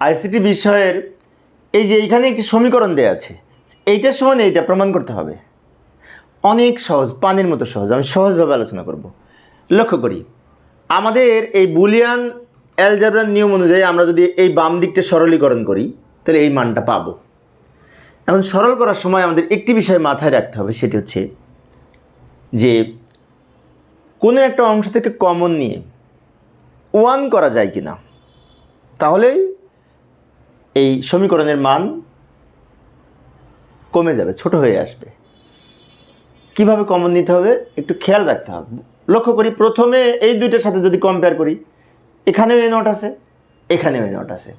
ICT বিষয়ের এই যে এইখানে একটি সমীকরণ দেওয়া আছে, এইটার সমান এইটা প্রমাণ করতে হবে। অনেক সহজ, পানির মতো সহজ, আমি সহজভাবে আলোচনা করব। লক্ষ্য করি, আমাদের এই বুলিয়ান অ্যালজাবরার নিয়ম অনুযায়ী আমরা যদি এই বাম দিকটা সরলীকরণ করি, তাহলে এই মানটা পাবো। এখন সরল করার সময় আমাদের একটি বিষয় মাথায় রাখতে হবে, সেটি হচ্ছে যে কোনো একটা অংশ থেকে কমন নিয়ে ওয়ান করা যায় কি না তাহলেই এই সমীকরণের মান কমে যাবে, ছোট হয়ে আসবে। কীভাবে কমন নিতে হবে? একটু খেয়াল রাখতে হবে। লক্ষ্য করি, প্রথমে এই দুইটার সাথে যদি কম্পেয়ার করি, এখানেও এ নট আছে, এখানেও এ নট আছে।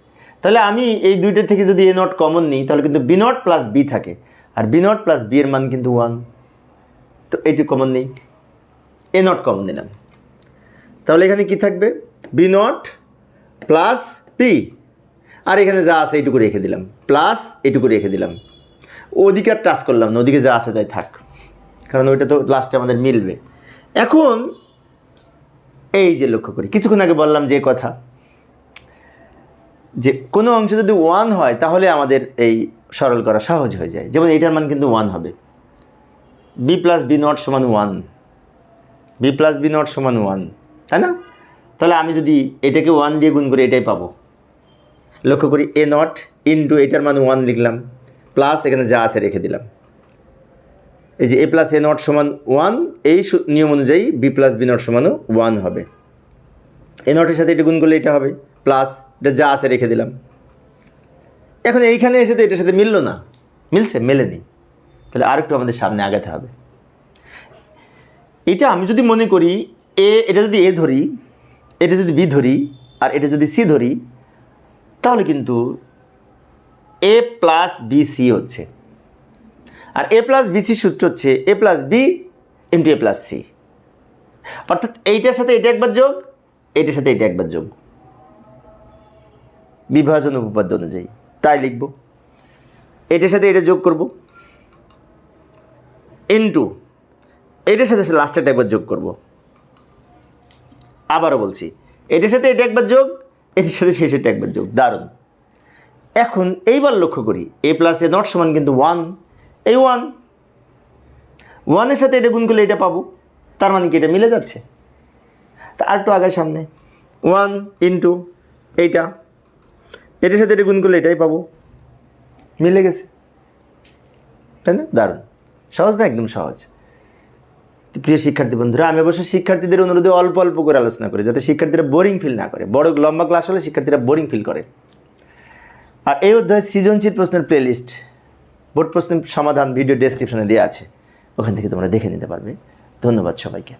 তাহলে আমি এই দুইটা থেকে যদি এ নট কমন নিই, তাহলে কিন্তু বি নট প্লাস বি থাকে। আর বি নট প্লাস বি এর মান কিন্তু ওয়ান তো এইটি কমন নেই। এ নট কমন নিলাম। তাহলে এখানে কি থাকবে? বি নট প্লাস পি আর এখানে যা আছে এইটুকু রেখে দিলাম। প্লাস এইটুকু রেখে দিলাম। ওদিকে আর টাচ করলাম না, ওদিকে যা আছে তাই থাক। কারণ ওইটা তো লাস্টে আমাদের মিলবে। এখন এই যে লক্ষ্য করি, কিছুক্ষণ আগে বললাম যে কথা, যে কোনো অংশ যদি ওয়ান হয়, তাহলে আমাদের এই সরল করা সহজ হয়ে যায়। যেমন এইটার মান কিন্তু ওয়ান হবে। বি প্লাস বি নট সমান one B plus B not সমান ওয়ান তাই না? তাহলে আমি যদি এটাকে ওয়ান দিয়ে গুণ করি এটাই পাবো। লক্ষ্য করি এ নট ইন্টু এটার মান ওয়ান লিখলাম প্লাস এখানে যা আছে রেখে দিলাম। এই যে এ প্লাস এ নট সমান ওয়ান এই নিয়ম অনুযায়ী বি প্লাস বি নট সমানও ওয়ান হবে। এ নটের সাথে এটা গুণ করলে এটা হবে প্লাস এটা যা আছে রেখে দিলাম। এখন এইখানে এসে তো এটার সাথে মিললো না। মিলছে? মেলেনি। তাহলে আরেকটু আমাদের সামনে আগাতে হবে। এটা আমি যদি মনে করি, এ এটা যদি এ ধরি, এটা যদি বি ধরি, আর এটা যদি সি ধরি তাহলে কিন্তু এ প্লাস বি সি হচ্ছে। আর এ প্লাস বি সি সূত্র হচ্ছে A plus B into A plus C অর্থাৎ এইটার সাথে এটা একবার যোগ, এইটার সাথে এটা একবার যোগ। বিভাজন উপপাদ্য অনুযায়ী। তাই লিখব। এটার সাথে এটা যোগ করব। ইন্টু এটার সাথে লাস্টেরটা একবার যোগ করব। আবারও বলছি, এটার সাথে এটা একবার যোগ এটার সাথে শেষেরটা একবার যোগ। দারুণ। এখন এইবার লক্ষ্য করি, এ প্লাস এ নট সমান কিন্তু ওয়ান এই ওয়ান ওয়ানের সাথে এটা গুণ করলে এটা পাবো। তার মানে কি এটা মিলে যাচ্ছে? তা আর একটু আগায় সামনে। ওয়ান ইন্টু এইটা, এটার সাথে এটা গুণ করলে এটাই পাবো। মিলে গেছে। তাই না? দারুণ। সহজ না? একদম সহজ। প্রিয় শিক্ষার্থী বন্ধুরা, আমি অবশ্য শিক্ষার্থীদের অনুরোধে অল্প অল্প করে আলোচনা করি, যাতে শিক্ষার্থীরা বোরিং ফিল না করে। বড় লম্বা ক্লাস হলে শিক্ষার্থীরা বোরিং ফিল করে। আর এই অধ্যায় সৃজনশীল প্রশ্নের প্লেলিস্ট বোর্ড প্রশ্নের সমাধান ভিডিও ডেসক্রিপশনে দেওয়া আছে। ওখান থেকে তোমরা দেখে নিতে পারবে। ধন্যবাদ সবাইকে।